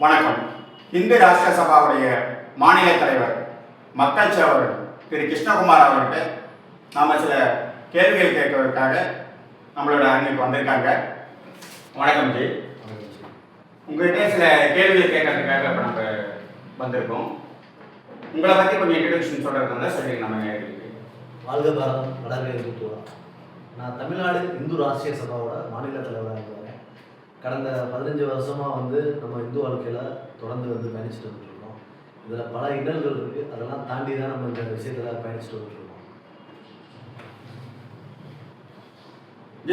வணக்கம். இந்து ராஷ்டிர சபாவுடைய மாநில தலைவர் மக்கள் அவர் திரு கிருஷ்ணகுமார் அவர்கிட்ட நாம் சில கேள்விகள் கேட்கறதுக்காக நம்மளோட அன்னைக்கு வந்திருக்காங்க. வணக்கம் ஜி. உங்கள்கிட்ட சில கேள்விகள் கேட்கறதுக்காக இப்போ நம்ம வந்திருக்கோம். உங்களை பற்றி கொஞ்சம் இன்ட்ரடக்ஷன் சொல்கிறதா சொல்லி நம்ம வாழ்க பாரதம் வளர்க நான் தமிழ்நாடு இந்து ராஷ்டிரிய சபாவோட மாநில தலைவராக இருக்கிறேன் கடந்த பதினஞ்சு வருஷமாக வந்து நம்ம இந்து வாழ்க்கையில் தொடர்ந்து வந்து பயணிச்சுட்டு வந்துட்டுருக்கோம். இதில் பல இன்னல்கள் இருக்குது அதெல்லாம் தாண்டி தான் நம்ம இந்த விஷயத்தில் பயணிச்சுட்டு வந்துட்டுருக்கோம்.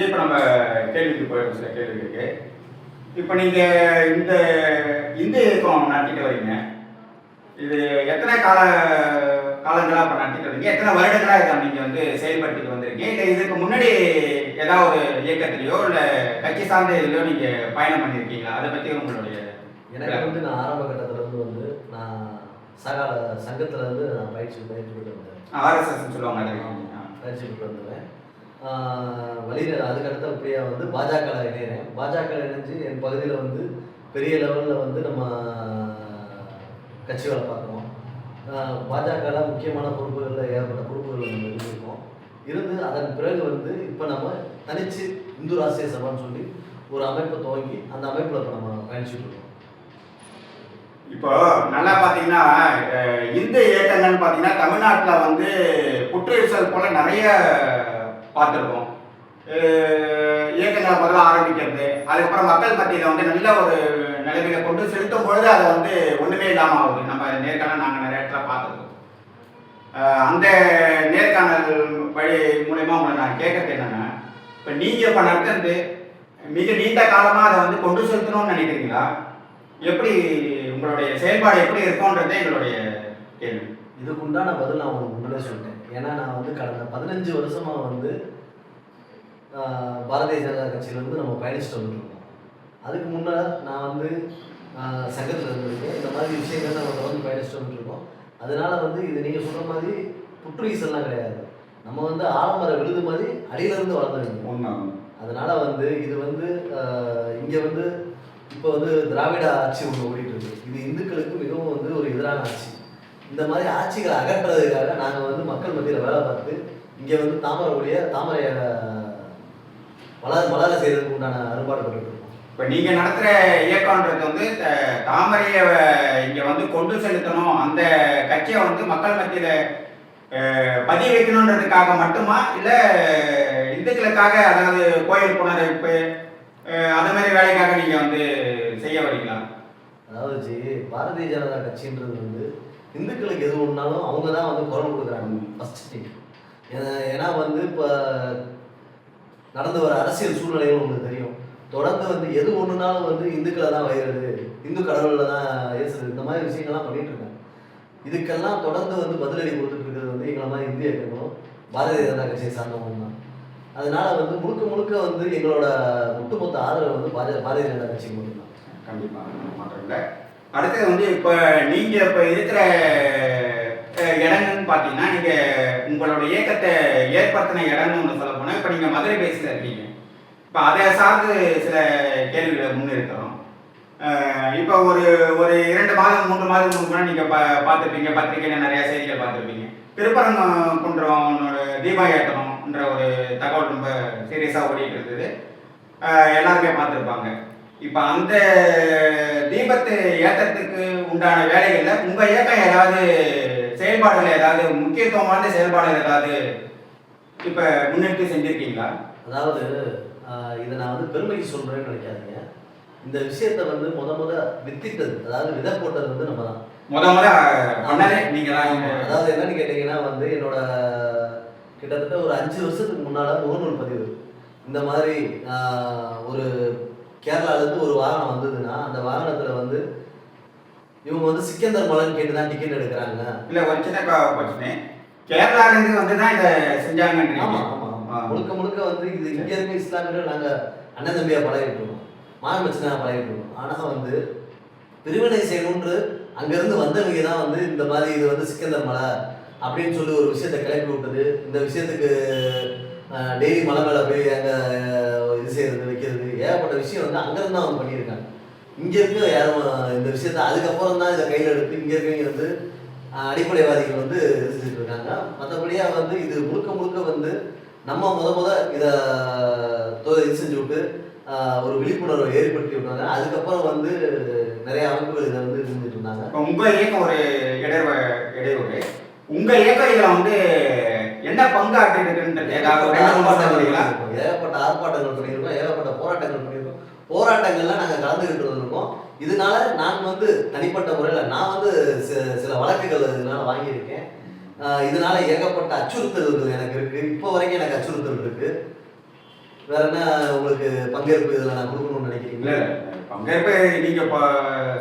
இப்போ நம்ம கேள்விக்கு போயிடும் சார் கேள்விக்கு இப்போ நீங்கள் இந்த இந்து இயக்கம் நடத்திட்டு வரீங்க. இது எத்தனை கால காலங்களாக இப்போ நடத்திட்டு வரீங்க எத்தனை வருடங்களாக இதை நீங்கள் வந்து செயல்படுத்திட்டு வந்திருக்கீங்க? இல்லை இதுக்கு முன்னாடி ஏதாவது ஒரு இயக்கத்திலையோ இல்லை கட்சி சார்ந்த இதுலையோ நீங்கள் பயணம் பண்ணியிருக்கீங்களா அதை பற்றி உங்களுடைய எனக்கு வந்து நான் ஆரம்ப கட்டத்துலேருந்து வந்து நான் சகால சங்கத்துலேருந்து நான் பயிற்சி பயிற்சி பெற்று வந்தேன். ஆர்எஸ்எஸ் சொல்லுவாங்க. பயிற்சி பெற்று வந்துடுவேன் வழியில் அதுக்கு அடுத்தபடியாக வந்து பாஜக இணைகிறேன் பாஜக இணைஞ்சு என் பகுதியில் வந்து பெரிய லெவலில் வந்து நம்ம கட்சி வேலை பாஜகவில் முக்கியமான பொறுப்புகளில் ஏற்பட்ட பொறுப்புகளில் நம்ம இருந்திருக்கோம் இருந்து அதன் பிறகு வந்து இப்போ நம்ம தனிச்சு இந்து ராஷ்டிரிய சபான்னு சொல்லி ஒரு அமைப்பை துவங்கி அந்த அமைப்பில் இப்போ நம்ம பயணிச்சுட்டு இருக்கோம். இப்போ நல்லா பார்த்தீங்கன்னா இந்த இந்து இயக்கங்கள்னு பார்த்தீங்கன்னா தமிழ்நாட்டில் வந்து புற்றுச்சல் போல நிறைய பார்த்துருக்கோம். இயக்கங்களை முதல்ல ஆரம்பிக்கிறது அதுக்கப்புறம் மக்கள் மத்தியில் வந்து நல்ல ஒரு நிலைமையில கொண்டு செலுத்தும் பொழுது அதை வந்து ஒன்றுமே இல்லாமல் ஆகுது. நம்ம நேர்காணல் நாங்கள் நிறைய இடத்துல பார்த்துருக்கோம். அந்த நேர்காணல் வழி மூலயமா உங்களை நான் கேட்கறது என்னன்னா இப்போ நீங்கள் இப்போ நடத்துறது மிக நீண்ட காலமாக அதை வந்து கொண்டு செலுத்தணும்னு நினைக்கிறீங்களா? எப்படி உங்களுடைய செயல்பாடு எப்படி இருக்கும்ன்றதே எங்களுடைய கேள்வி. இதுக்குண்டான பதில் நான் உங்களுக்கு முன்னாடியே சொல்லிட்டேன். ஏன்னா நான் வந்து கடந்த பதினஞ்சு வருஷமாக வந்து பாரதிய ஜனதா கட்சியிலேருந்து நம்ம பயணிச்சுட்டு வந்துருக்கோம் அதுக்கு முன்னாடி நான் வந்து சங்கத்துல இருந்திருக்கேன். இந்த மாதிரி விஷயங்கள் நம்ம தொடர்ந்து பயணிச்சுட்டு வந்துருக்கோம் அதனால வந்து இது நீங்கள் சொல்கிற மாதிரி புற்றுஈசல்லாம் கிடையாது. நம்ம வந்து ஆலமர விழுது மாதிரி அடியிலேருந்து வளர்ந்துருக்கோம் அதனால வந்து இது வந்து இங்கே வந்து இப்போ வந்து திராவிட ஆட்சி ஒன்று ஓடிட்டு இருக்கு. இது இந்துக்களுக்கு மிகவும் வந்து ஒரு எதிரான ஆட்சி. இந்த மாதிரி ஆட்சிகளை அகற்றுறதுக்காக நாங்கள் வந்து மக்கள் மத்தியில் வேலை பார்த்து இங்கே வந்து தாமரையுடைய தாமரையை மலர் மலர செய்யறதுக்கு உண்டான அறுபாடு பண்ணிட்டு இருக்கோம். இப்போ நீங்கள் நடத்துகிற இயக்கம்ன்றது வந்து தாமரையை இங்கே வந்து கொண்டு செலுத்தணும். அந்த கட்சியை வந்து மக்கள் மத்தியில் பதிய வைக்கணுன்றதுக்காக மட்டுமா? இல்லை இந்துக்களுக்காக அதாவது கோயில் புனரமைப்பு அந்த மாதிரி வேலைக்காக நீங்கள் வந்து செய்ய வரீங்களா? அதாவது ஜி பாரதிய ஜனதா கட்சின்றது வந்து இந்துக்களுக்கு எது ஒன்றாலும் அவங்க தான் வந்து குரல் கொடுக்குறாங்க. ஃபர்ஸ்ட் திங் ஏன்னா வந்து இப்போ நடந்து வர அரசியல் சூழ்நிலையும் உங்களுக்கு தெரியும். தொடர்ந்து வந்து எது ஒன்றுனாலும் வந்து இந்துக்களை தான் வயிறது இந்து கடவுளில் தான் ஏசுது இந்த மாதிரி விஷயங்கள்லாம் பண்ணிட்டு இருக்காங்க. இதுக்கெல்லாம் தொடர்ந்து வந்து பதிலடி கொடுத்துட்டு இருக்கிறது வந்து எங்களை மாதிரி இந்திய இயக்கங்களும் பாரதிய ஜனதா கட்சியை சார்ந்தவங்க தான் அதனால வந்து முழுக்க முழுக்க வந்து எங்களோட ஒட்டுமொத்த ஆதரவு வந்து பாரதிய பாரதிய ஜனதா கட்சிக்கு மட்டும்தான் கண்டிப்பாக மாற்றம் இல்லை. அடுத்தது வந்து இப்போ நீங்கள் இப்போ இருக்கிற இடங்கள்னு பார்த்தீங்கன்னா நீங்கள் உங்களோட இயக்கத்தை ஏற்படுத்தின இடம்னு ஒன்று சொல்ல போனால் இப்போ நீங்கள் மதுரை பேஸில் இருக்கீங்க. இப்போ அதை சார்ந்து சில கேள்விகளை முன்னிருக்கிறோம் இப்போ ஒரு ஒரு இரண்டு மாதம் மூன்று மாதத்துக்கு முன்னாடி நீங்கள் பா பார்த்துருப்பீங்க பத்திரிகையில் நிறைய செய்திகள் பார்த்துருப்பீங்க. திருப்பரங்குன்றோட தீபா ஏற்றம்ன்ற ஒரு தகவல் ரொம்ப சீரியஸாக ஓடிட்டு இருந்தது. எல்லாருமே பார்த்துருப்பாங்க. இப்போ அந்த தீபத்தை ஏற்றத்துக்கு உண்டான வேலைகளில் உங்கள் இயக்கம் ஏதாவது செயல்பாடுகள் ஏதாவது முக்கியத்துவமான செயல்பாடுகள் ஏதாவது இப்போ முன்னெடுத்து செஞ்சுருக்கீங்களா? அதாவது இதை நான் வந்து பெருமைக்கு சொல்றேன்னு நினைக்காதீங்க. இந்த விஷயத்த வந்து முத முத வித்திட்டது அதாவது விதை போட்டது வந்து நம்ம தான் முத முத அதாவது என்னன்னு கேட்டிங்கன்னா வந்து என்னோட கிட்டத்தட்ட ஒரு அஞ்சு வருஷத்துக்கு முன்னால் முகநூல் பதிவு. இந்த மாதிரி ஒரு கேரளாலேருந்து ஒரு வாகனம் வந்ததுன்னா அந்த வாகனத்தில் வந்து இவங்க வந்து சிக்கந்தர் மலன் கேட்டு தான் டிக்கெட் எடுக்கிறாங்க. இல்லை ஒரு சின்ன பிரச்சனை. கேரளாலேருந்து வந்து தான் இதை ஆமா செஞ்சாங்கன்றீங்க. ஆமா ஆமா. முழுக்க முழுக்க வந்து இது இங்க இருக்க இஸ்லாமியர்கள் நாங்க அண்ணன் தம்பியா பழகிட்டு இருக்கோம். மாமன் மச்சனா பழகிட்டு இருக்கோம். ஆனா வந்து பிரிவினை செய்யணும்ன்று அங்கிருந்து வந்தவங்க தான் வந்து இந்த மாதிரி இது வந்து சிக்கந்தர் மலை அப்படின்னு சொல்லி ஒரு விஷயத்தை கிளப்பி விட்டது. இந்த விஷயத்துக்கு டெய்லி மலை மேலே போய் அங்கே இது செய்யறது வைக்கிறது ஏகப்பட்ட விஷயம் வந்து அங்கேருந்து தான் அவங்க பண்ணியிருக்காங்க. இங்க இருக்க யாரும் இந்த விஷயத்த அதுக்கப்புறம் தான் இதை கையில் எடுத்து இங்க இருக்கவங்க வந்து அடிப்படைவாதிகள் வந்து செஞ்சுட்டு இருக்காங்க. மற்றபடியா வந்து இது முழுக்க முழுக்க வந்து நம்ம முத முத இதை இது செஞ்சு விட்டு ஒரு விழிப்புணர்வை ஏற்படுத்தி விட்டாங்க. அதுக்கப்புறம் வந்து நிறைய அமைப்புகள் இதை வந்து செஞ்சுட்டு இருந்தாங்க. உங்க இயக்கம் ஒரு இடைவ இடையூறு. உங்க இயக்கம் இதுல வந்து என்ன மூணு சொல்றீங்களா ஏகப்பட்ட ஆர்ப்பாட்டங்கள் பண்ணியிருக்கோம். ஏகப்பட்ட போராட்டங்கள் பண்ணியிருக்கோம். போராட்டங்கள்ல நாங்க கலந்துகிட்டு இருக்கோம். இதனால நான் வந்து தனிப்பட்ட முறையில் நான் வந்து சில வழக்குகள் இதனால வாங்கியிருக்கேன். இதனால ஏகப்பட்ட அச்சுறுத்தல்கள் எனக்கு இருக்கு. இப்போ வரைக்கும் எனக்கு அச்சுறுத்தல் இருக்கு. வேற என்ன உங்களுக்கு பங்கேற்பு இதில் நான் கொடுக்கணும்னு நினைக்கிறீங்களா. பங்கேற்பு நீங்க இப்போ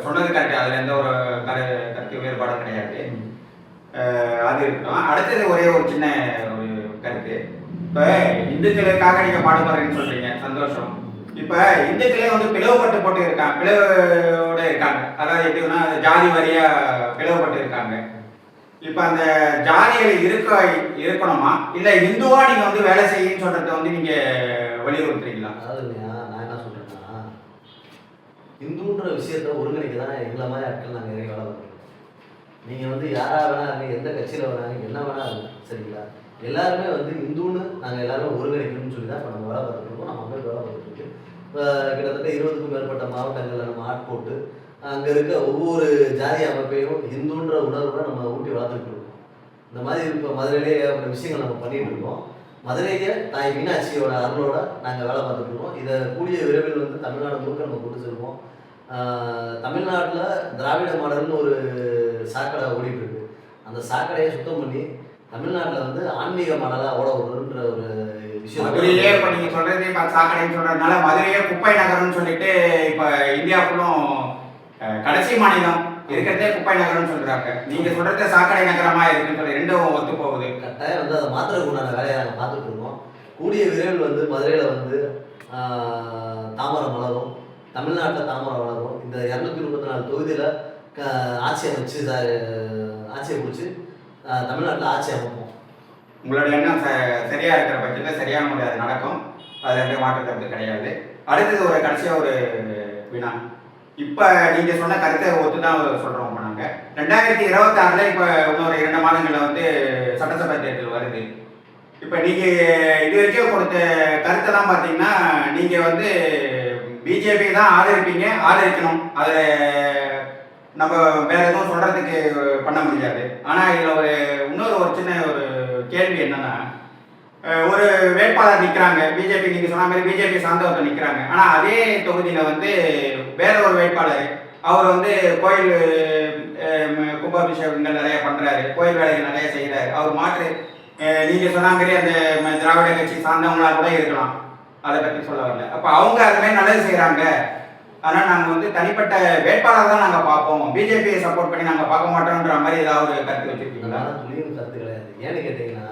சொன்னது கரெக்ட் அதுல எந்த ஒரு கரு கருத்து வேறுபாடும் கிடையாது. அது இருக்கட்டும். அடுத்தது ஒரே ஒரு சின்ன ஒரு கருத்து. இப்ப இந்துக்களுக்காக நீங்க பாடுபடுறீங்கன்னு சொல்றீங்க. சந்தோஷம். இப்ப இந்துக்களே வந்து பிளவுபட்டு போட்டு இருக்காங்க. பிளவோட இருக்காங்க. அதாவது எப்படின்னா ஜாதி வாரியா பிளவுபட்டு இருக்காங்க. இப்போ அந்த ஜாதிகள் இருக்க இருக்கணுமா? இல்லை இந்துவா நீங்கள் வந்து வேலை செய்யுன்னு சொல்றத வந்து நீங்கள் வலியுறுத்துறீங்களா? அதாவதுங்க நான் என்ன சொல்றேன்னா இந்துன்ற விஷயத்த ஒருங்கிணைக்க தான் எங்களை மாதிரி ஆட்கள் நாங்கள் நிறைய வேலை பார்க்குறோம். நீங்கள் வந்து யாராக வேணா இருங்க எந்த கட்சியில் வேணாங்க என்ன வேணா இருங்க சரிங்களா? எல்லாருமே வந்து இந்துன்னு நாங்கள் எல்லாருமே ஒருங்கிணைக்கணும்னு சொல்லி தான் இப்போ நம்ம வேலை பார்த்துட்டு இருக்கோம். நம்ம மக்கள் வேலை பார்த்துட்டு இருக்கு. இப்போ கிட்டத்தட்ட இருபதுக்கும் மேற்பட்ட மாவட்டங்களில் நம்ம ஆட்போட்டு அங்கே இருக்க ஒவ்வொரு ஜாதி அமைப்பையும் இந்துன்ற உணர்வோட நம்ம ஊட்டி வளர்த்துக்கிட்டு இருக்கோம். இந்த மாதிரி இப்போ மதுரையிலே ஏகப்பட்ட விஷயங்கள் நம்ம பண்ணிட்டு இருக்கோம். மதுரையில தாய் மீனாட்சியோட அருளோட நாங்கள் வேலை பார்த்துட்டு இருக்கோம். இதை கூடிய விரைவில் வந்து தமிழ்நாடு முழுக்க நம்ம கொண்டு செல்வோம். தமிழ்நாட்டில் திராவிட மாடல்னு ஒரு சாக்கடை ஓடிட்டு இருக்கு. அந்த சாக்கடையை சுத்தம் பண்ணி தமிழ்நாட்டில் வந்து ஆன்மீக மாடலாக ஓட விடுன்ற ஒரு விஷயம். மதுரையே இப்ப சாக்கடைன்னு சொல்றதுனால மதுரையே குப்பை நகரம்னு சொல்லிட்டு இப்போ இந்தியா ஃபுல்லும் கடைசி மாநிலம் இருக்கிறதே குப்பை நகரம்னு சொல்றாங்க. நீங்க சொல்றது சாக்கடை நகரமா இருக்குன்னு சொல்லி ரெண்டும் ஒத்து போகுது. கட்டாயம் வந்து அதை மாற்றுறதுக்கு உண்டான வேலையை நாங்கள் பார்த்துட்டு இருக்கோம். கூடிய விரைவில் வந்து மதுரையில் வந்து தாமரை மலரும் தமிழ்நாட்டில் தாமரை வளரும். இந்த இரநூத்தி முப்பத்தி நாலு தொகுதியில் க ஆட்சி அமைச்சு ஆட்சியை பிடிச்சி தமிழ்நாட்டில் ஆட்சி அமைப்போம். உங்களோட எண்ணம் ச- சரியா இருக்கிற பட்சத்தில் சரியான முறை அது நடக்கும். அது ரெண்டு மாற்று கருத்து கிடையாது. அடுத்தது ஒரு கடைசியா ஒரு வினா. இப்போ நீங்கள் சொன்ன கருத்தை ஒத்து தான் சொல்கிறோம் நாங்கள் ரெண்டாயிரத்தி இருபத்தி இப்போ இன்னொரு இரண்டு மாதங்களில் வந்து சட்டசபை தேர்தல் வருது. இப்போ நீங்கள் இது வரைக்கும் கொடுத்த கருத்தெல்லாம் பார்த்தீங்கன்னா நீங்கள் வந்து பிஜேபி தான் ஆதரிப்பீங்க ஆதரிக்கணும். அதில் நம்ம வேற எதுவும் சொல்கிறதுக்கு பண்ண முடியாது. ஆனால் இதில் ஒரு இன்னொரு ஒரு சின்ன ஒரு கேள்வி என்னென்னா ஒரு வேட்பாளர் நிற்கிறாங்க பிஜேபி நீங்க சொன்ன மாதிரி பிஜேபி சார்ந்தவர்கள் நிற்கிறாங்க ஆனால் அதே தொகுதியில் வந்து வேற ஒரு வேட்பாளர் அவர் வந்து கோயில் கும்பாபிஷேகங்கள் நிறைய பண்ணுறாரு கோயில் வேலைகள் நிறைய செய்கிறாரு அவர் மாற்று நீங்கள் நீங்க சொன்ன மாதிரி அந்த திராவிட கட்சி சார்ந்தவங்களாக கூட இருக்கலாம். அதை பற்றி சொல்ல வரல. அப்போ அவங்க அது மாதிரி நல்லது செய்கிறாங்க ஆனால் நாங்கள் வந்து தனிப்பட்ட வேட்பாளர் தான் நாங்கள் பார்ப்போம். பிஜேபியை சப்போர்ட் பண்ணி நாங்கள் பார்க்க மாட்டோம்ன்ற மாதிரி ஏதாவது ஒரு கருத்து வச்சிருக்கீங்களா? கருத்து கிடையாது. ஏன்னு கேட்டிங்கன்னா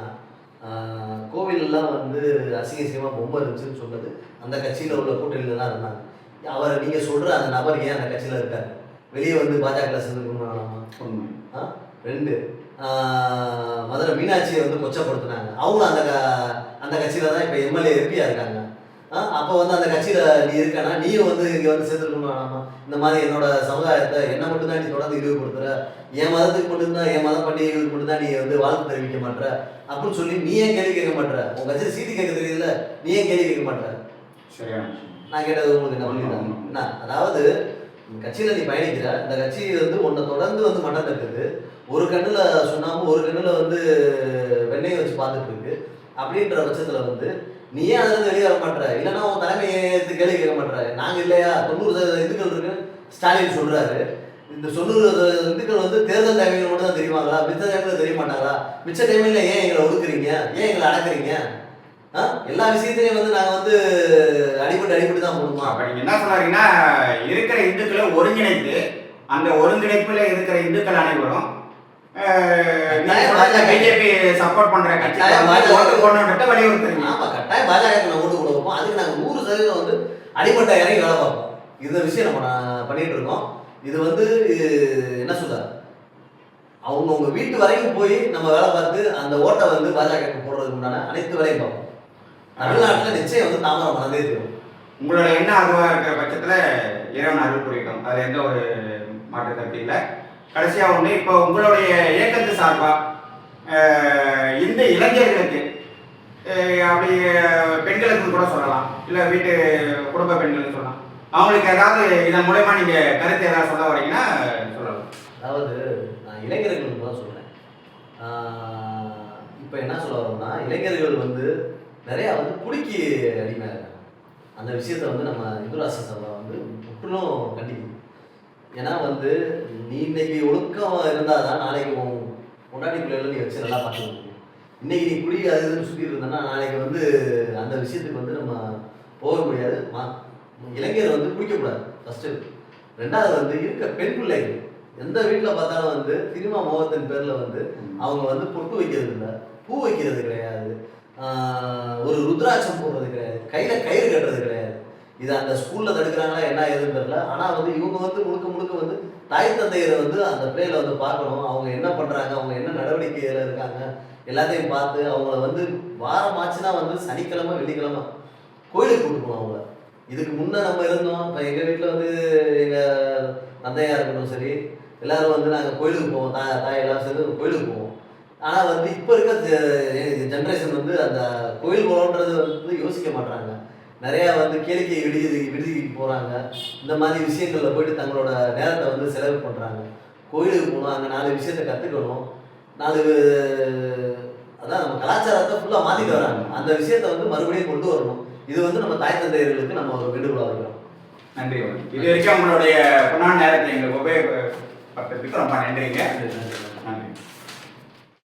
கோவிலெல்லாம் வந்து அசிங்க அசிங்கமாக பொம்மை இருந்துச்சுன்னு சொன்னது. அந்த கட்சியில் உள்ள கூட்டணியில் தான் இருந்தாங்க. அவர் நீங்கள் சொல்கிற அந்த நபர் ஏன் அந்த கட்சியில் இருக்காரு? வெளியே வந்து பாஜக சேர்ந்துக்கணும் வேணாமா உண்மை. ஆ? ரெண்டு. மதுரை மீனாட்சியை வந்து கொச்சப்படுத்தினாங்க. அவங்க அந்த க- அந்த கட்சியில் தான் இப்போ எம்எல்ஏ எம்பியாக இருக்காங்க. அப்போ வந்து அந்த கட்சியில் நீ இருக்கனா? நீயும் வந்து இங்கே வந்து சேர்ந்துருக்கணும் வேணாமா? இந்த மாதிரி என்னோட சமுதாயத்தை என்ன மட்டும் தான் நீ தொடர்ந்து இழிவுபடுத்துற? என் மதத்துக்கு மட்டும்தான் என் மத பண்டிகைகளுக்கு மட்டும்தான் நீ வந்து வாழ்த்து தெரிவிக்க மாட்ற? அப்படின்னு சொல்லி நீ ஏன் கேள்வி கேட்க மாட்ற? உன் கட்சியில் சீட்டு கேட்க தெரியல நீ ஏன் கேள்வி கேட்க சரியான விஷயம். நான் கேட்டது உங்களுக்கு என்ன என்ன அதாவது கட்சியில நீ பயணிக்கிற இந்த கட்சி வந்து உன்னை தொடர்ந்து வந்து மட்டம் தட்டுது. ஒரு கண்ணுல சுண்ணாம்பு ஒரு கண்ணுல வந்து வெண்ணெய் வச்சு பார்த்துட்டு இருக்கு. அப்படின்ற பட்சத்துல வந்து நீ ஏன் அதுல வெளியே வர மாட்ற. இல்லைன்னா உன் தலைமையை ஏத்து கேள்வி கேட்க மாட்ற. நாங்க இல்லையா? தொண்ணூறு சதவீத இந்துக்கள் இருக்கு. ஸ்டாலின் சொல்றாரு. இந்த தொண்ணூறு இந்துக்கள் வந்து தேர்தல் டைமில் மட்டும் தான் தெரியுமாங்களா மிச்ச டைமில் தெரிய மாட்டாங்களா? மிச்ச டைமில் ஏன் எங்களை ஒதுக்குறீங்க ஏன் எங்களை அடக்குறீங்க? எல்லா விஷயத்திலையும் வந்து நாங்க வந்து அடிபட்டு அடிபட்டு தான் போடுமா அப்ப நீங்க என்ன சொல்றீங்கன்னா இருக்கிற இந்துக்களை ஒருங்கிணைத்து அந்த ஒருங்கிணைப்புல இருக்கிற இந்துக்கள் அனைவரும் பிஜேபி சப்போர்ட் பண்ற கட்சி வலியுறுத்துறீங்க. கட்டாயம் பாஜக நம்ம ஓட்டு கொடுப்போம் அதுக்கு நாங்கள் நூறு சதவீதம் வந்து அடிப்பட்ட இறங்கி வேலை பார்ப்போம். இந்த விஷயம் நம்ம பண்ணிட்டு இருக்கோம். இது வந்து இது என்ன சொல்றாரு அவங்க உங்க வீட்டு வரைக்கும் போய் நம்ம வேலை பார்த்து அந்த ஓட்டை வந்து பாஜக போடுறதுக்கு உண்டான அனைத்து வேலையும் பார்ப்போம். தமிழ்நாட்டில் நிச்சயம் வந்து தாமரை மனதே தரும். உங்களோட எண்ணம் அதுவாக இருக்கிற பட்சத்தில் இறைவன் அருள் புரியட்டும் அதில் எந்த ஒரு மாற்று கருத்து இல்லை. கடைசியாக ஒன்று இப்போ உங்களுடைய இயக்கத்து சார்பாக இந்த இளைஞர்களுக்கு அப்படி பெண்களுக்கு கூட சொல்லலாம். இல்லை வீட்டு குடும்ப பெண்களுக்கு சொல்லலாம். அவங்களுக்கு ஏதாவது இதன் மூலயமா நீங்கள் கருத்து ஏதாவது சொல்ல வரீங்கன்னா சொல்லலாம். அதாவது நான் இளைஞர்களுக்கு தான் சொல்கிறேன் இப்போ என்ன சொல்ல வரோம்னா இளைஞர்கள் வந்து நிறையா வந்து குடிக்கி அடிமையாக இருக்காங்க. அந்த விஷயத்த வந்து நம்ம இந்து சபை வந்து முற்றிலும் கண்டிக்குது ஏன்னா வந்து நீ இன்னைக்கு ஒழுக்கம் இருந்தால் தான் நாளைக்கு உன் கொண்டாடி பிள்ளைகளை நீ வச்சு நல்லா பார்த்துக்கணும். இன்றைக்கி இன்னைக்கு நீ குடி அது இதுன்னு சுற்றிட்டு இருந்தேன்னா நாளைக்கு வந்து அந்த விஷயத்துக்கு வந்து நம்ம போக முடியாது. மா இளைஞர் வந்து குடிக்கக்கூடாது ஃபஸ்ட்டு ரெண்டாவது வந்து இருக்க பெண் பிள்ளைகள் எந்த வீட்டில் பார்த்தாலும் வந்து சினிமா மோகத்தின் பேரில் வந்து அவங்க வந்து பொட்டு வைக்கிறது இல்லை பூ வைக்கிறது கிடையாது. ஒரு ருத்ராட்சம் போடுறது கிடையாது. கையில் கயிறு கட்டுறது கிடையாது. இது அந்த ஸ்கூலில் தடுக்கிறாங்களா என்ன ஏதுன்னு தெரியல. ஆனால் வந்து இவங்க வந்து முழுக்க முழுக்க வந்து தாய் தந்தையரை வந்து அந்த பிள்ளைகளை வந்து பார்க்கணும். அவங்க என்ன பண்ணுறாங்க அவங்க என்ன நடவடிக்கையில் இருக்காங்க எல்லாத்தையும் பார்த்து அவங்கள வந்து வாரம் ஆச்சுன்னா வந்து சனிக்கிழமை வெள்ளிக்கிழமை கோயிலுக்கு கூட்டு போகணும் அவங்கள இதுக்கு முன்னே நம்ம இருந்தோம். இப்போ எங்கள் வீட்டில் வந்து எங்கள் தந்தையாக இருக்கட்டும் சரி எல்லாரும் வந்து நாங்கள் கோயிலுக்கு போவோம். தா தாய் எல்லாரும் சேர்ந்து கோயிலுக்கு போவோம். ஆனால் வந்து இப்போ இருக்க ஜென்ரேஷன் வந்து அந்த கோயில் போகணுன்றது வந்து யோசிக்க மாட்டாங்க நிறையா வந்து கேளிக்கை விடுதி விடுதிக்கு போகிறாங்க இந்த மாதிரி விஷயங்களில் போயிட்டு தங்களோட நேரத்தை வந்து செலவு பண்ணுறாங்க கோயிலுக்கு போகணும் அங்கே நாலு விஷயத்தை கற்றுக்கணும் நாலு அதான் நம்ம கலாச்சாரத்தை ஃபுல்லாக மாற்றிட்டு வராங்க. அந்த விஷயத்தை வந்து மறுபடியும் கொண்டு வரணும். இது வந்து நம்ம தாய் தந்தையர்களுக்கு நம்ம ஒரு வேண்டுகோளாக வைக்கிறோம். நன்றி. இது வரைக்கும் உங்களுடைய பொன்னான நேரத்தை எங்களுக்கு உபயோகப்படுத்துறதுக்கு ரொம்ப நன்றிங்க.